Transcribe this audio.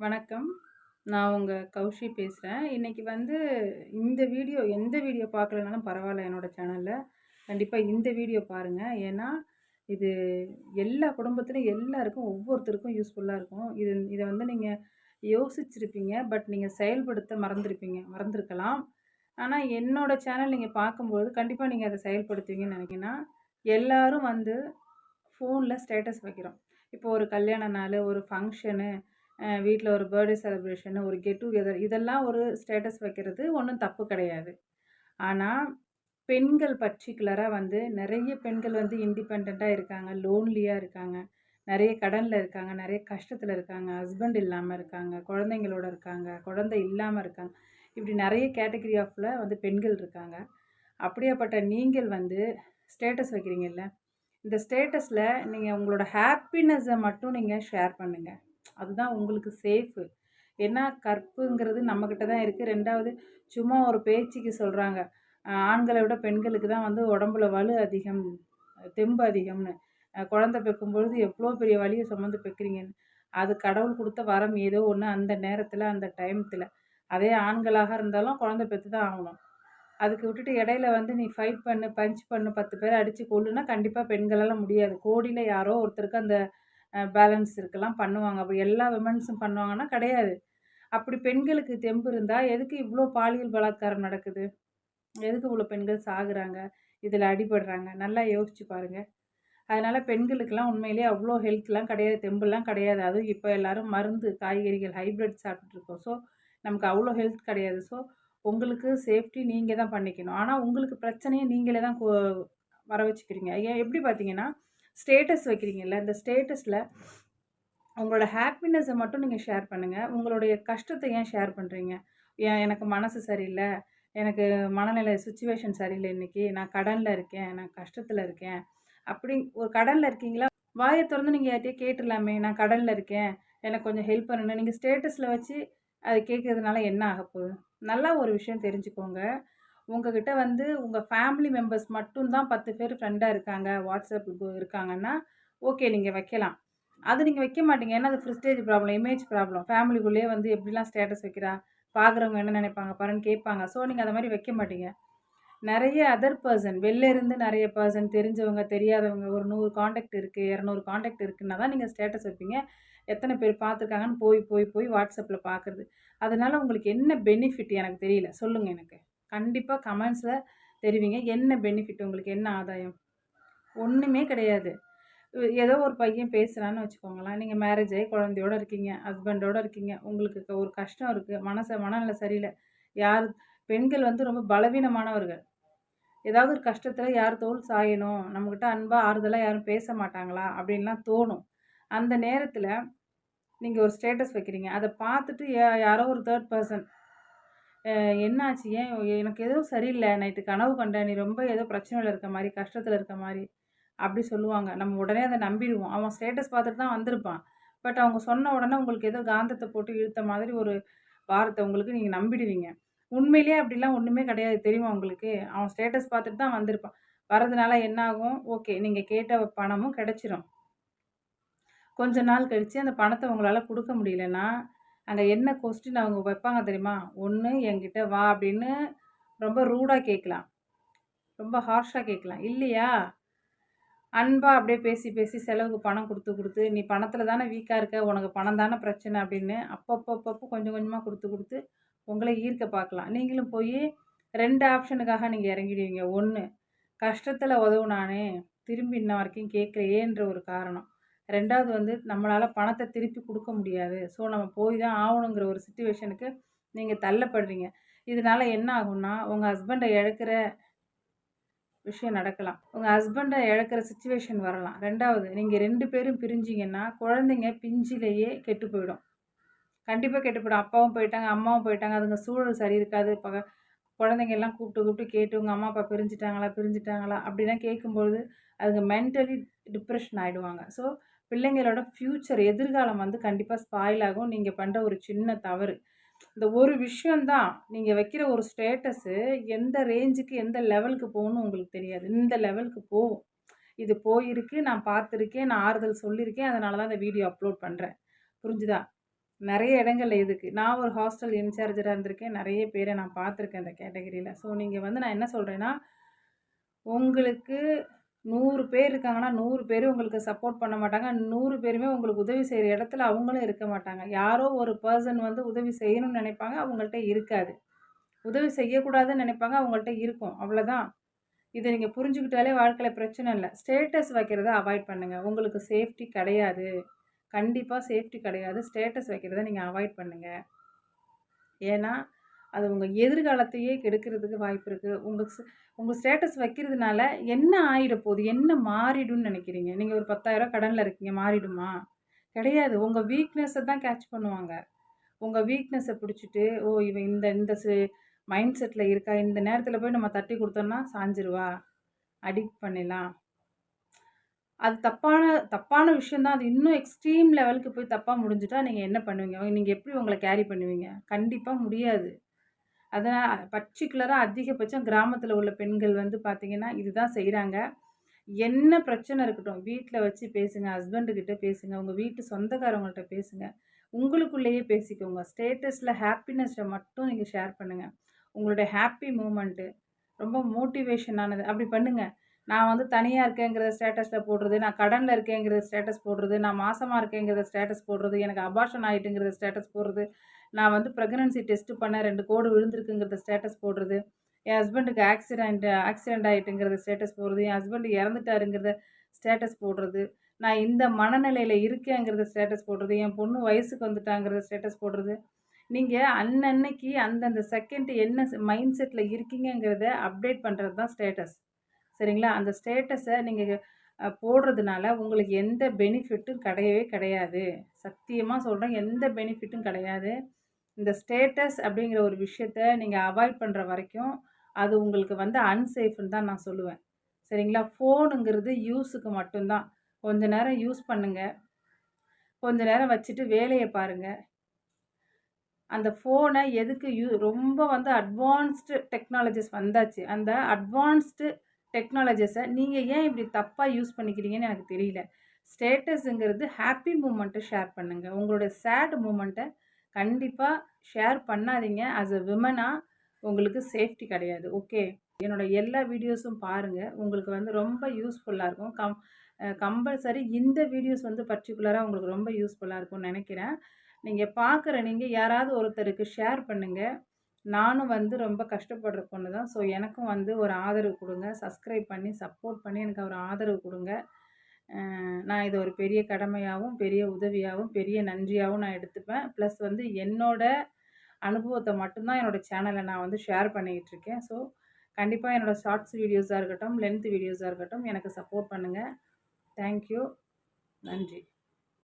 வணக்கம். நான் உங்கள் கௌஷி பேசுகிறேன் இன்றைக்கி வந்து இந்த வீடியோ எந்த வீடியோ பார்க்கலனாலும் பரவாயில்ல என்னோட சேனலில் கண்டிப்பாக இந்த வீடியோ பாருங்கள் ஏன்னா, இது எல்லா குடும்பத்திலும் எல்லாருக்கும் ஒவ்வொருத்தருக்கும் யூஸ்ஃபுல்லாக இருக்கும். இது இதை வந்து நீங்கள் யோசிச்சிருப்பீங்க. பட் நீங்கள் செயல்படுத்த மறந்துருப்பீங்க மறந்துருக்கலாம் ஆனால் என்னோட சேனல் நீங்கள் பார்க்கும்போது கண்டிப்பாக நீங்கள் அதை செயல்படுத்துவீங்கன்னு நினைக்கிறேன் எல்லாரும் வந்து ஃபோனில் ஸ்டேட்டஸ் வைக்கிறோம். இப்போ ஒரு கல்யாண நாள் ஒரு ஃபங்க்ஷனு வீட்டில் ஒரு பர்த்டே செலிப்ரேஷன் ஒரு கெட் டுகெதர் இதெல்லாம் ஒரு ஸ்டேட்டஸ் வைக்கிறது ஒன்றும் தப்பு கிடையாது. ஆனால் பெண்கள் பர்டிகுலராக வந்து நிறைய பெண்கள் வந்து இண்டிபெண்ட்டாக இருக்காங்க. லோன்லியாக இருக்காங்க. நிறைய கடனில் இருக்காங்க. நிறைய கஷ்டத்தில் இருக்காங்க. ஹஸ்பண்ட் இல்லாமல் இருக்காங்க. குழந்தைங்களோட இருக்காங்க. குழந்தை இல்லாமல் இருக்காங்க. இப்படி நிறைய கேட்டகரி ஆஃப்ல வந்து பெண்கள் இருக்காங்க. அப்படியாப்பட்ட நீங்கள் வந்து ஸ்டேட்டஸ் வைக்கிறீங்கல்ல, இந்த ஸ்டேட்டஸில் நீங்கள் உங்களோட ஹாப்பினஸை மட்டும் நீங்கள் ஷேர் பண்ணுங்கள் அதுதான் உங்களுக்கு சேஃபு. ஏன்னா, கற்புங்கிறது நம்மக்கிட்ட தான் இருக்குது ரெண்டாவது சும்மா ஒரு பேச்சுக்கு சொல்கிறாங்க ஆண்களை விட பெண்களுக்கு தான் வந்து உடம்புல வலு அதிகம், தெம்பு அதிகம்னு. அ குழந்தை பெக்கும்பொழுது எவ்வளோ பெரிய வழியை சுமந்து பெக்கிறீங்கன்னு. அது கடவுள் கொடுத்த வரம் ஏதோ ஒன்று அந்த நேரத்தில் அந்த டைமத்தில் அதே ஆண்களாக இருந்தாலும் குழந்தை பெற்று தான் ஆகணும். அதுக்கு விட்டுட்டு இடையில வந்து நீ ஃபைட் பண்ணு, பஞ்ச் பண்ணு, பத்து பேர் அடித்து கொள்ளுன்னா கண்டிப்பாக பெண்களெல்லாம் முடியாது. கோடியில் யாரோ ஒருத்தருக்கு அந்த பேலன்ஸ் இருக்கலாம் பண்ணுவாங்க. அப்படி எல்லா விமன்ஸும் பண்ணுவாங்கன்னா கிடையாது. அப்படி பெண்களுக்கு தெம்பு இருந்தால் எதுக்கு இவ்வளோ பாலியல் பலாத்காரம் நடக்குது? எதுக்கு இவ்வளோ பெண்கள் சாகுறாங்க? இதில் அடிபடுறாங்க? நல்லா யோசிச்சு பாருங்க. அதனால் பெண்களுக்கெல்லாம் உண்மையிலேயே அவ்வளோ ஹெல்த்லாம் கிடையாது. தெம்புலாம் கிடையாது. அதுவும் இப்போ எல்லாரும் மருந்து, காய்கறிகள், ஹைபிரிட் சாப்பிட்ருக்கோம் ஸோ, நமக்கு அவ்வளோ ஹெல்த் கிடையாது. ஸோ, உங்களுக்கு சேஃப்டி நீங்கள் தான் பண்ணிக்கணும். ஆனால் உங்களுக்கு பிரச்சனையை நீங்களே தான் வர வச்சுக்கிறீங்க. ஏன் எப்படி பார்த்தீங்கன்னா, ஸ்டேட்டஸ் வைக்கிறீங்கல்ல, இந்த ஸ்டேட்டஸில் உங்களோட ஹாப்பினஸ்ஸை மட்டும் நீங்கள் ஷேர் பண்ணுங்கள் உங்களுடைய கஷ்டத்தை ஏன் ஷேர் பண்ணுறீங்க ஏன் எனக்கு மனசு சரியில்லை எனக்கு மனநிலை சுச்சுவேஷன் சரியில்லை இன்றைக்கி நான் கடனில் இருக்கேன். நான் கஷ்டத்தில் இருக்கேன். அப்படி ஒரு கடனில் இருக்கீங்களா? வாயை திறந்து நீங்கள் யார்ட்டையே கேட்டுடலாமே நான் கடனில் இருக்கேன். எனக்கு கொஞ்சம் ஹெல்ப் பண்ணணும் நீங்கள் ஸ்டேட்டஸில் வச்சு அது கேட்குறதுனால என்ன ஆகப்போகுது? நல்லா ஒரு விஷயம் தெரிஞ்சுக்கோங்க. உங்ககிட்ட வந்து உங்கள் ஃபேமிலி மெம்பர்ஸ் மட்டும் தான் 10 பேர் ஃப்ரெண்டாக இருக்காங்க. வாட்ஸ்அப் இருக்காங்கன்னா, ஓகே நீங்கள் வைக்கலாம். அது நீங்கள் வைக்க மாட்டீங்க. ஏன்னா, அது ப்ரெஸ்டீஜ் ப்ராப்ளம், இமேஜ் ப்ராப்ளம். ஃபேமிலிக்குள்ளேயே வந்து எப்படிலாம் ஸ்டேட்டஸ் வைக்கிறா? பார்க்குறவங்க என்ன நினைப்பாங்க பாருன்னு கேட்பாங்க. ஸோ, நீங்கள் அதை மாதிரி வைக்க மாட்டீங்க. நிறைய அதர் பர்சன் வெளில இருந்து நிறைய பர்சன் தெரிஞ்சவங்க, தெரியாதவங்க ஒரு நூறு காண்டாக்ட் இருக்குது இரநூறு காண்டாக்ட் இருக்குன்னா தான் நீங்கள் ஸ்டேட்டஸ் வைப்பீங்க. எத்தனை பேர் பார்த்துருக்காங்கன்னு போய் போய் போய் வாட்ஸ்அப்பில் பார்க்குறது. அதனால் உங்களுக்கு என்ன பெனிஃபிட் எனக்கு தெரியல. சொல்லுங்கள் எனக்கு. கண்டிப்பாக கமெண்ட்ஸில் தெரிவிங்க. என்ன பெனிஃபிட் உங்களுக்கு? என்ன ஆதாயம்? ஒன்றுமே கிடையாது. ஏதோ ஒரு பையன் பேசுகிறான்னு வச்சுக்கோங்களேன். நீங்கள் மேரேஜ் ஆகி குழந்தையோட இருக்கீங்க. ஹஸ்பண்டோடு இருக்கீங்க. உங்களுக்கு ஒரு கஷ்டம் இருக்குது மனசை மனநிலை சரியில்லை யார் பெண்கள் வந்து ரொம்ப பலவீனமானவர்கள். ஏதாவது ஒரு கஷ்டத்தில் யார் தோல் சாயணும். நம்மக்கிட்ட அன்பாக ஆறுதலாக யாரும் பேச மாட்டாங்களா? அப்படின்லாம் தோணும். அந்த நேரத்தில் நீங்கள் ஒரு ஸ்டேட்டஸ் வைக்கிறீங்க. அதை பார்த்துட்டு யாரோ ஒரு தேர்ட் பர்சன் என்னாச்சு? ஏன் எனக்கு ஏதோ சரியில்லை நைட்டு கனவு கண்டேன். நீ ரொம்ப ஏதோ பிரச்சனையில் இருக்க மாதிரி கஷ்டத்தில் இருக்க மாதிரி அப்படி சொல்லுவாங்க. நம்ம உடனே அதை நம்பிடுவோம் அவன் ஸ்டேட்டஸ் பார்த்துட்டு தான் வந்திருப்பான். பட் அவங்க சொன்ன உடனே உங்களுக்கு ஏதோ காந்தத்தை போட்டு இழுத்த மாதிரி ஒரு வார்த்தை உங்களுக்கு நீங்கள் நம்பிடுவீங்க. உண்மையிலேயே அப்படிலாம் ஒன்றுமே கிடையாது. தெரியுமா உங்களுக்கு? அவன் ஸ்டேட்டஸ் பார்த்துட்டு தான் வந்திருப்பான். வரதுனால என்னாகும் ஓகே நீங்கள் கேட்ட பணமும் கிடைச்சிரும். கொஞ்ச நாள் கழித்து அந்த பணத்தை உங்களால் கொடுக்க முடியலன்னா, அந்த என்ன கொஸ்டின் அவங்க வைப்பாங்க தெரியுமா? ஒன்று என்கிட்ட வா அப்படின்னு ரொம்ப ரூடாக கேட்கலாம். ரொம்ப ஹார்ஷாக கேட்கலாம். இல்லையா, அன்பாக அப்படியே பேசி பேசி செலவுக்கு பணம் கொடுத்து கொடுத்து நீ பணத்தில் தானே வீக்காக இருக்க. உனக்கு பணம் தானே பிரச்சனை அப்படின்னு அப்பப்போ அப்பப்போ கொஞ்சம் கொஞ்சமாக கொடுத்து கொடுத்து உங்களை ஈர்க்க பார்க்கலாம். நீங்களும் போய் ரெண்டு ஆப்ஷனுக்காக நீங்கள் இறங்கிடுவீங்க. ஒன்று கஷ்டத்தில் உதவுனானே, திரும்பி இன்ன வரைக்கும் கேட்கலையேன்ற ஒரு காரணம். ரெண்டாவது வந்து நம்மளால் பணத்தை திருப்பி கொடுக்க முடியாது. ஸோ, நம்ம போய் தான் ஆகணுங்கிற ஒரு சுச்சுவேஷனுக்கு நீங்கள் தள்ளப்படுறீங்க. இதனால என்ன ஆகும்னா, உங்கள் ஹஸ்பண்டை இழக்கிற விஷயம் நடக்கலாம். உங்கள் ஹஸ்பண்டை இழக்கிற சுச்சுவேஷன் வரலாம். ரெண்டாவது நீங்கள் ரெண்டு பேரும் பிரிஞ்சிங்கன்னா குழந்தைங்க பிஞ்சிலேயே கெட்டு போயிடும். கண்டிப்பாக கெட்டு போயிடும். அப்பாவும் போயிட்டாங்க, அம்மாவும் போயிட்டாங்க. அதுங்க சூழல் சரி இருக்காது. பக குழந்தைங்க எல்லாம் கூப்பிட்டு கூப்பிட்டு கேட்டு உங்கள் அம்மா, அப்பா பிரிஞ்சுட்டாங்களா பிரிஞ்சுட்டாங்களா? அப்படிலாம் கேட்கும்பொழுது அதுங்க மென்டலி டிப்ரெஷன் ஆகிடுவாங்க ஸோ, பிள்ளைங்களோட ஃப்யூச்சர் எதிர்காலம் வந்து கண்டிப்பாக ஸ்பாயில் ஆகும். நீங்கள் பண்ணுற ஒரு சின்ன தவறு. இந்த ஒரு விஷயம் தான். வைக்கிற ஒரு ஸ்டேட்டஸு எந்த ரேஞ்சுக்கு, எந்த லெவலுக்கு போகணும்னு உங்களுக்கு தெரியாது. இந்த லெவலுக்கு போகும். இது போயிருக்கு. நான் பார்த்துருக்கேன். நான் ஆறுதல் சொல்லியிருக்கேன். அதனால தான் இந்த வீடியோ அப்லோட் பண்ணுறேன் புரிஞ்சுதா? நிறைய இடங்கள்ல இதுக்கு நான் ஒரு ஹாஸ்டல் இன்சார்ஜராக இருந்திருக்கேன் நிறைய பேரை நான் பார்த்துருக்கேன் இந்த கேட்டகரியில் ஸோ நீங்கள் வந்து நான் என்ன சொல்கிறேன்னா உங்களுக்கு நூறு பேர் இருக்காங்கன்னா நூறு பேர் உங்களுக்கு சப்போர்ட் பண்ண மாட்டாங்க. நூறு பேருமே உங்களுக்கு உதவி செய்கிற இடத்துல அவங்களும் இருக்க மாட்டாங்க. யாரோ ஒரு பர்சன் வந்து உதவி செய்யணும்னு நினைப்பாங்க அவங்கள்ட்ட இருக்காது. உதவி செய்யக்கூடாதுன்னு நினைப்பாங்க அவங்கள்ட்ட இருக்கும். அவ்வளோதான் இதை நீங்கள் புரிஞ்சுக்கிட்டாலே வாழ்க்கையில் பிரச்சனை இல்லை. ஸ்டேட்டஸ் வைக்கிறத அவாய்ட் பண்ணுங்கள் உங்களுக்கு சேஃப்டி கிடையாது. கண்டிப்பாக சேஃப்டி கிடையாது. ஸ்டேட்டஸ் வைக்கிறத நீங்கள் அவாய்ட் பண்ணுங்கள் ஏன்னா அது உங்கள் எதிர்காலத்தையே கெடுக்கிறதுக்கு வாய்ப்பு இருக்குது உங்கள் உங்கள் ஸ்டேட்டஸ் வைக்கிறதுனால என்ன ஆகிட போகுது? என்ன மாறிடும்னு நினைக்கிறீங்க? நீங்கள் ஒரு பத்தாயிரம் கடனில் இருக்கீங்க மாறிடுமா? கிடையாது. உங்கள் வீக்னஸை தான் கேட்ச் பண்ணுவாங்க. உங்கள் வீக்னஸை பிடிச்சிட்டு ஓ இவன் இந்த இந்த மைண்ட் செட்டில் இருக்கா? இந்த நேரத்தில் போய் நம்ம தட்டி கொடுத்தோம்னா சாஞ்சிருவா? அடிக்ட் பண்ணிடலாம். அது தப்பான தப்பான விஷயம் தான். அது இன்னும் எக்ஸ்ட்ரீம் லெவலுக்கு போய் தப்பாக முடிஞ்சுட்டா நீங்கள் என்ன பண்ணுவீங்க? நீங்கள் எப்படி உங்களை கேரி பண்ணுவீங்க? கண்டிப்பாக முடியாது. அதனால் பர்டிகுலராக அதிகபட்சம் கிராமத்தில் உள்ள பெண்கள் வந்து பார்த்திங்கன்னா இதுதான் செய்கிறாங்க என்ன பிரச்சனை இருக்கட்டும் வீட்டில் வச்சு பேசுங்க ஹஸ்பண்டுக்கிட்ட பேசுங்க உங்கள் வீட்டு சொந்தக்காரவங்கள்ட்ட பேசுங்க உங்களுக்குள்ளேயே பேசிக்கோங்க. ஸ்டேட்டஸில் ஹாப்பினஸ்ஸை மட்டும் நீங்கள் ஷேர் பண்ணுங்கள் உங்களுடைய ஹாப்பி மூமெண்ட்டு ரொம்ப மோட்டிவேஷனானது அப்படி பண்ணுங்கள் நான் வந்து தனியாக இருக்கேங்கிறத ஸ்டேட்டஸில் போடுறது நான் கடனில் இருக்கேங்கிறத ஸ்டேட்டஸ் போடுறது நான் மாசமாக இருக்கேங்கிறத ஸ்டேட்டஸ் போடுறது எனக்கு அபாஷன் ஆகிட்டுங்கிறத ஸ்டேட்டஸ் போடுறது நான் வந்து ப்ரெக்னன்சி டெஸ்ட்டு பண்ண ரெண்டு கோடு விழுந்திருக்குங்கிறத ஸ்டேட்டஸ் போடுறது என் ஹஸ்பண்டுக்கு ஆக்சிடெண்ட் ஆக்சிடெண்ட் ஆகிட்டுங்கிறத ஸ்டேட்டஸ் போடுறது என் ஹஸ்பண்டு இறந்துட்டாருங்கிறத ஸ்டேட்டஸ் போடுறது நான் இந்த மனநிலையில் இருக்கேங்கிறத ஸ்டேட்டஸ் போடுறது என் பொண்ணு வயசுக்கு வந்துட்டாங்கிறத ஸ்டேட்டஸ் போடுறது. நீங்கள் அன்னன்னைக்கு அந்தந்த செகண்ட் என்ன மைண்ட் செட்டில் இருக்கீங்கங்கிறத அப்டேட் பண்ணுறது தான் ஸ்டேட்டஸ் சரிங்களா? அந்த ஸ்டேட்டஸை நீங்கள் போடுறதுனால உங்களுக்கு எந்த பெனிஃபிட்டும் கிடையவே கிடையாது. சத்தியமாக சொல்கிறேன் எந்த பெனிஃபிட்டும் கிடையாது. இந்த ஸ்டேட்டஸ் அப்படிங்கிற ஒரு விஷயத்த நீங்கள் அவாய்ட் பண்ணுற வரைக்கும் அது உங்களுக்கு வந்து அன்சேஃப்னு தான் நான் சொல்லுவேன். சரிங்களா? ஃபோனுங்கிறது யூஸுக்கு மட்டும்தான். கொஞ்ச நேரம் யூஸ் பண்ணுங்கள் கொஞ்ச நேரம் வச்சுட்டு வேலையை பாருங்கள் அந்த ஃபோனை எதுக்கு யூ ரொம்ப வந்து அட்வான்ஸ்டு டெக்னாலஜிஸ் வந்தாச்சு. அந்த அட்வான்ஸ்டு டெக்னாலஜிஸை நீங்கள் ஏன் இப்படி தப்பாக யூஸ் பண்ணிக்கிறீங்கன்னு எனக்கு தெரியல. ஸ்டேட்டஸுங்கிறது ஹாப்பி மூமெண்ட்டை ஷேர் பண்ணுங்கள் உங்களோட சேட் மூமெண்ட்டை கண்டிப்பாக ஷேர் பண்ணாதீங்க. ஆஸ் அ விமனாக உங்களுக்கு சேஃப்டி கிடையாது. ஓகே என்னோடய எல்லா வீடியோஸும் பாருங்கள் உங்களுக்கு வந்து ரொம்ப யூஸ்ஃபுல்லாக இருக்கும். கம் கம்பல்சரி இந்த வீடியோஸ் வந்து பர்டிகுலராக உங்களுக்கு ரொம்ப யூஸ்ஃபுல்லாக இருக்கும்னு நினைக்கிறேன். நீங்கள் பார்க்குற நீங்கள் யாராவது ஒருத்தருக்கு ஷேர் பண்ணுங்கள் நானும் வந்து ரொம்ப கஷ்டப்படுற பொண்ணு தான். ஸோ எனக்கும் வந்து ஒரு ஆதரவு கொடுங்க. சப்ஸ்கிரைப் பண்ணி சப்போர்ட் பண்ணி எனக்கு ஒரு ஆதரவு கொடுங்க. நான் இதை ஒரு பெரிய கடமையாகவும் பெரிய உதவியாகவும் பெரிய நன்றியாகவும் நான் எடுத்துப்பேன். ப்ளஸ் வந்து என்னோடய அனுபவத்தை மட்டும்தான் என்னோடய சேனலை நான் வந்து ஷேர் பண்ணிக்கிட்டு இருக்கேன். ஸோ கண்டிப்பாக என்னோடய ஷார்ட்ஸ் வீடியோஸாக இருக்கட்டும் லென்த் வீடியோஸாக இருக்கட்டும் எனக்கு சப்போர்ட் பண்ணுங்கள் தேங்க்யூ நன்றி.